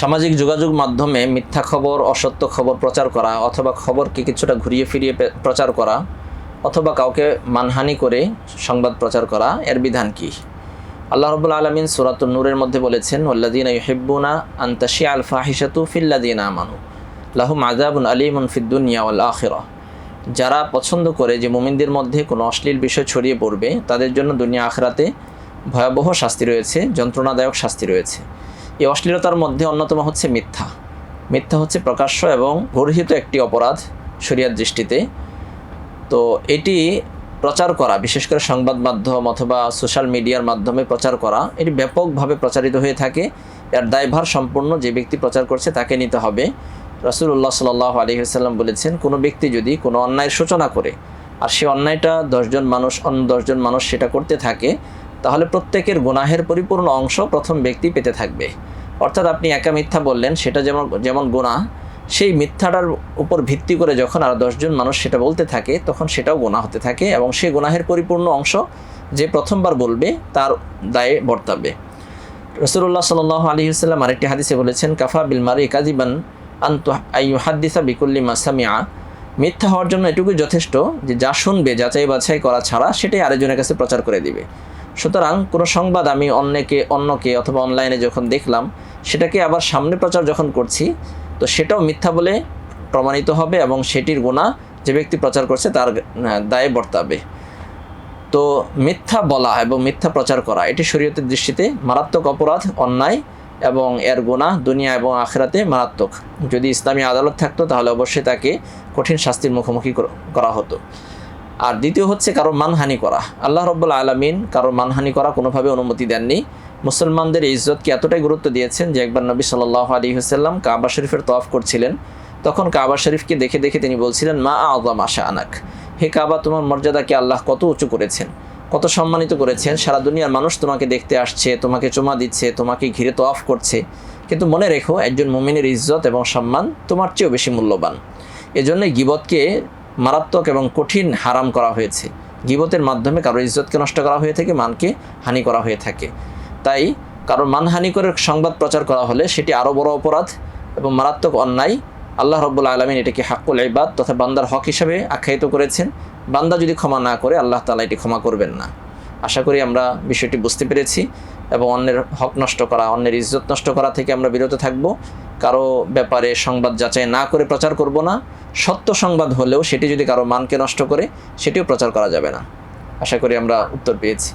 সামাজিক যোগাযোগ মাধ্যমে মিথ্যা খবর, অসত্য খবর প্রচার করা অথবা খবরকে কিছুটা ঘুরিয়ে ফিরিয়ে প্রচার করা অথবা কাউকে মানহানি করে সংবাদ প্রচার করা, এর বিধান কি? আল্লাহ রবুল্লা আলমিন সুরাত নূরের মধ্যে বলেছেন ওল্লাদিন ইহেব্বুনা আন্তাশি আল ফাহিসাতু ফিল্লাদিন আমানু, লাহুম আজাবুন আলিমুন ফিদ্দুনিয়া ওয়াল আখিরা যারা পছন্দ করে যে মুমিনদের মধ্যে কোনো অশ্লীল বিষয় ছড়িয়ে পড়বে, তাদের জন্য দুনিয়া আখরাতে ভয়াবহ শাস্তি রয়েছে, যন্ত্রণাদায়ক শাস্তি রয়েছে। এই অশ্লীলতার মধ্যে অন্যতম হচ্ছে মিথ্যা। মিথ্যা হচ্ছে প্রকাশ্য এবং গর্হিত একটি অপরাধ শরিয়ার দৃষ্টিতে। তো এটি প্রচার করা, বিশেষ করে সংবাদ মাধ্যম অথবা সোশ্যাল মিডিয়ার মাধ্যমে প্রচার করা, এটি ব্যাপকভাবে প্রচারিত হয়ে থাকে। এর দায়ভার সম্পূর্ণ যে ব্যক্তি প্রচার করছে তাকে নিতে হবে। রাসুল্লাহ সাল আলী সাল্লাম বলেছেন, কোনো ব্যক্তি যদি কোনো অন্যায়ের সূচনা করে, আর সে অন্যায়টা দশজন মানুষ, অন্য দশজন মানুষ সেটা করতে থাকে তাহলে প্রত্যেকের গুনাহের পরিপূর্ণ অংশ প্রথম ব্যক্তি পেতে থাকবে। অর্থাৎ আপনি একা মিথ্যা বললেন, সেটা যেমন যেমন গুনাহ, সেই মিথ্যাটার উপর ভিত্তি করে যখন আর দশজন মানুষ সেটা বলতে থাকে, তখন সেটাও গোনা হতে থাকে এবং সেই গোনাহের পরিপূর্ণ অংশ যে প্রথমবার বলবে, তার দায়ে বর্তাবে। রসুল্লাহ সাল আলী সাল্লাম আরেকটি হাদিসে বলেছেন, কাফা বিলমারি কাজিবান আন্তু আইয়ু হাদ্দিসা বিকুল্লি মাসামিয়া মিথ্যা হওয়ার জন্য এটুকুই যথেষ্ট যে যা শুনবে যাচাই বাছাই করা ছাড়া সেটাই আরেকজনের কাছে প্রচার করে দিবে। সুতরাং কোনো সংবাদ আমি অন্যকে অন্যকে অথবা অনলাইনে যখন দেখলাম, সেটাকে আবার সামনে প্রচার যখন করছি, তো সেটাও মিথ্যা বলে প্রমাণিত হবে এবং সেটির গুণা যে ব্যক্তি প্রচার করছে তার দায়ে বর্তাবে। তো মিথ্যা বলা এবং মিথ্যা প্রচার করা, এটি শরীয়তের দৃষ্টিতে মারাত্মক অপরাধ, অন্যায় এবং এর গুণা দুনিয়া এবং আখেরাতে মারাত্মক। যদি ইসলামী আদালত থাকতো তাহলে অবশ্যই তাকে কঠিন শাস্তির মুখোমুখি করা হতো। আর দ্বিতীয় হচ্ছে কারও মানহানি করা। আল্লাহ রব্বুল আলমিন কারও মানহানি করা কোনোভাবে অনুমতি দেননি। মুসলমানদের ইজ্জতকে এতটাই গুরুত্ব দিয়েছেন যে একবার নবী সাল্লাহ আলী হুসাল্লাম কাবা শরীফের তফ করছিলেন? তখন কাবা শরীফকে দেখে দেখে তিনি বলছিলেন, মা আজম আশা আনাক হে কাবা, তোমার মর্যাদাকে আল্লাহ কত উঁচু করেছেন? কত সম্মানিত করেছেন? সারা দুনিয়ার মানুষ তোমাকে দেখতে আসছে, তোমাকে চুমা দিচ্ছে, তোমাকে ঘিরে তো অফ করছে। কিন্তু মনে রেখো, একজন মুমিনের ইজ্জত এবং সম্মান তোমার চেয়েও বেশি মূল্যবান। এজন্য গিবতকে মারাত্মক এবং কঠিন হারাম করা হয়েছে। গিবতের মাধ্যমে কারও ইজ্জতকে নষ্ট করা হয়ে থাকে, মানকে হানি করা হয়ে থাকে। তাই কারও মানহানি করে সংবাদ প্রচার করা হলে সেটি আরও বড় অপরাধ এবং মারাত্মক অন্যায়। আল্লাহ রব্বুল আলমিন এটাকে হাক্কুল ইবাদ তথা বান্দার হক হিসাবে আখ্যায়িত করেছেন। বান্দা যদি ক্ষমা না করে, আল্লাহ তালা এটি ক্ষমা করবেন না। আশা করি আমরা বিষয়টি বুঝতে পেরেছি। এবং অন্যের হক নষ্ট করা, অন্যের ইজ্জত নষ্ট করা থেকে আমরা বিরত থাকব। কারও ব্যাপারে সংবাদ যাচাই না করে প্রচার করব না। সত্য সংবাদ হলেও সেটি যদি কারও মানকে নষ্ট করে, সেটিও প্রচার করা যাবে না। আশা করি আমরা উত্তর পেয়েছি।